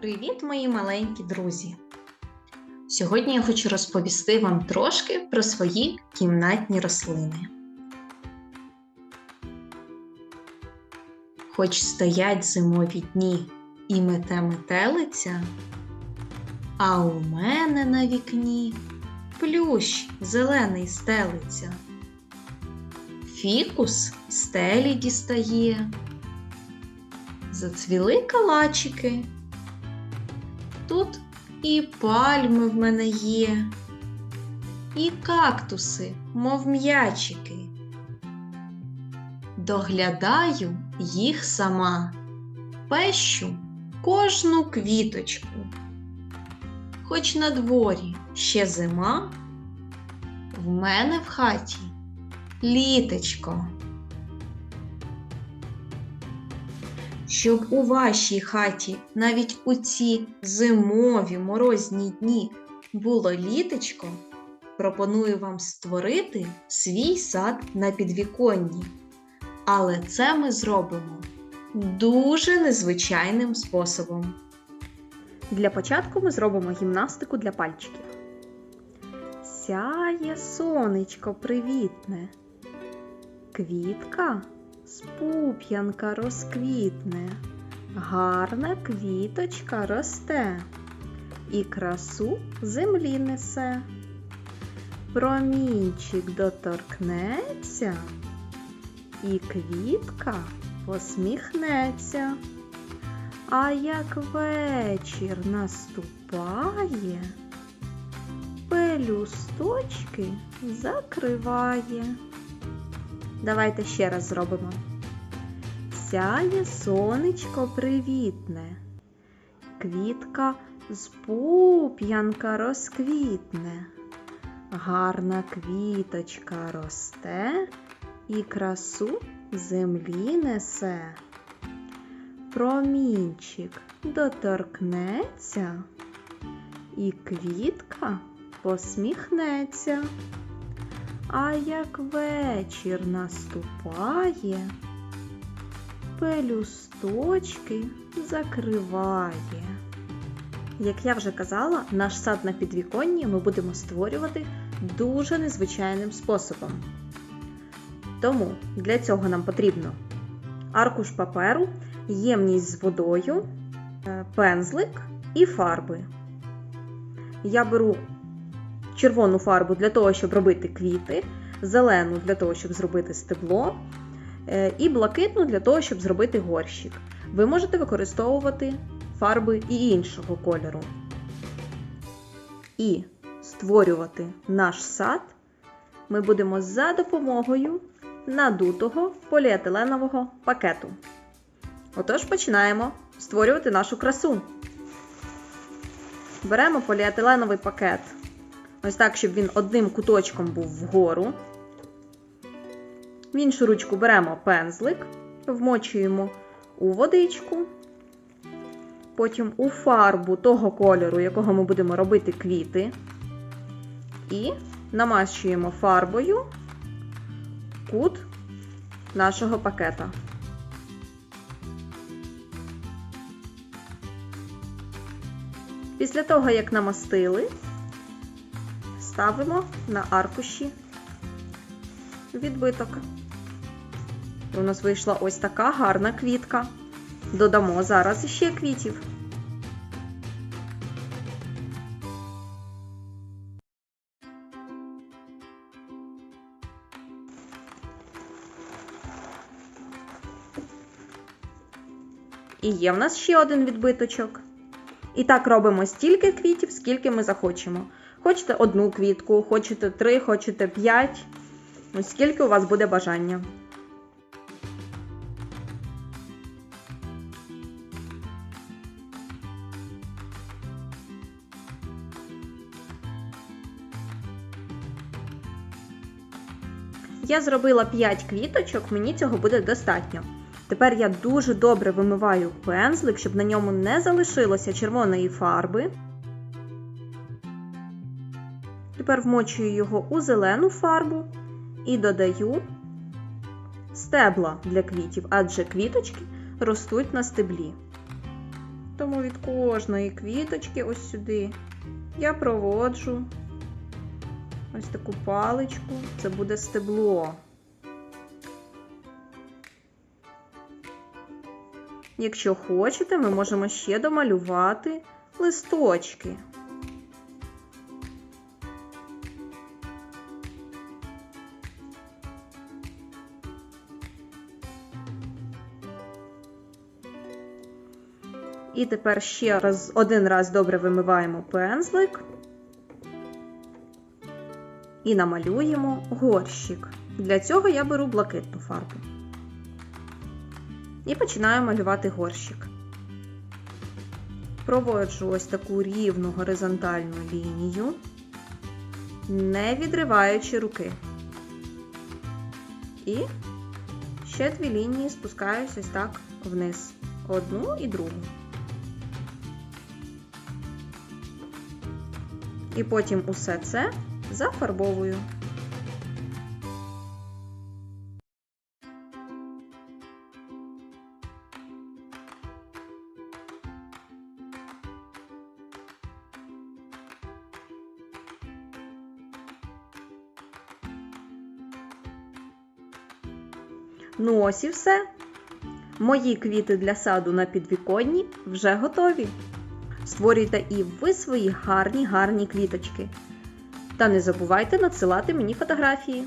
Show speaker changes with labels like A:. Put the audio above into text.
A: Привіт, мої маленькі друзі! Сьогодні я хочу розповісти вам трошки про свої кімнатні рослини. Хоч стоять зимові дні і мете метелиця, а у мене на вікні плющ зелений стелиться. Фікус стелі дістає. Зацвіли калачики. Тут і пальми в мене є, і кактуси, мов м'ячики. Доглядаю їх сама, пещу кожну квіточку. Хоч на дворі ще зима, в мене в хаті літечко. Щоб у вашій хаті навіть у ці зимові морозні дні було літечко, пропоную вам створити свій сад на підвіконні. Але це ми зробимо дуже незвичайним способом.
B: Для початку ми зробимо гімнастику для пальчиків. Сяє сонечко привітне, квітка з пуп'янка розквітне, гарна квіточка росте і красу землі несе. Промінчик доторкнеться, і квітка посміхнеться. А як вечір наступає, пелюсточки закриває. Давайте ще раз зробимо. Сяє сонечко привітне, квітка з пуп'янка розквітне, гарна квіточка росте і красу землі несе. Промінчик доторкнеться, і квітка посміхнеться. А як вечір наступає, пелюсточки закриває. Як я вже казала, наш сад на підвіконні ми будемо створювати дуже незвичайним способом. Тому для цього нам потрібно аркуш паперу, ємність з водою, е, пензлик і фарби. Я беру червону фарбу для того, щоб робити квіти, зелену для того, щоб зробити стебло, е, і блакитну для того, щоб зробити горщик. Ви можете використовувати фарби і іншого кольору. І створювати наш сад ми будемо за допомогою надутого поліетиленового пакету. Отож, починаємо створювати нашу красу. Беремо поліетиленовий пакет Ось так, щоб він одним куточком був вгору. В іншу ручку беремо пензлик, вмочуємо у водичку, потім у фарбу того кольору, якого ми будемо робити квіти, і намащуємо фарбою кут нашого пакета. Після того, як намастили, ставимо на аркуші відбиток. У нас вийшла ось така гарна квітка. Додамо зараз ще квітів. І є в нас ще один відбиточок. І так робимо стільки квітів, скільки ми захочемо. Хочете одну квітку, хочете три, хочете п'ять. Ось скільки у вас буде бажання. Я зробила 5 квіточок, мені цього буде достатньо. Тепер я дуже добре вимиваю пензлик, щоб на ньому не залишилося червоної фарби. Тепер вмочую його у зелену фарбу і додаю стебла для квітів, адже квіточки ростуть на стеблі. Тому від кожної квіточки ось сюди я проводжу ось таку паличку. Це буде стебло. Якщо хочете, ми можемо ще домалювати листочки. І тепер ще раз один раз добре вимиваємо пензлик і намалюємо горщик. Для цього я беру блакитну фарбу. І починаю малювати горщик. Проводжу ось таку рівну горизонтальну лінію, не відриваючи руки. І ще дві лінії спускаюсь ось так вниз. Одну і другу. І потім усе це зафарбовую. Ну ось і все. Мої квіти для саду на підвіконні вже готові. Створюйте і ви свої гарні гарні квіточки. Та не забувайте надсилати мені фотографії.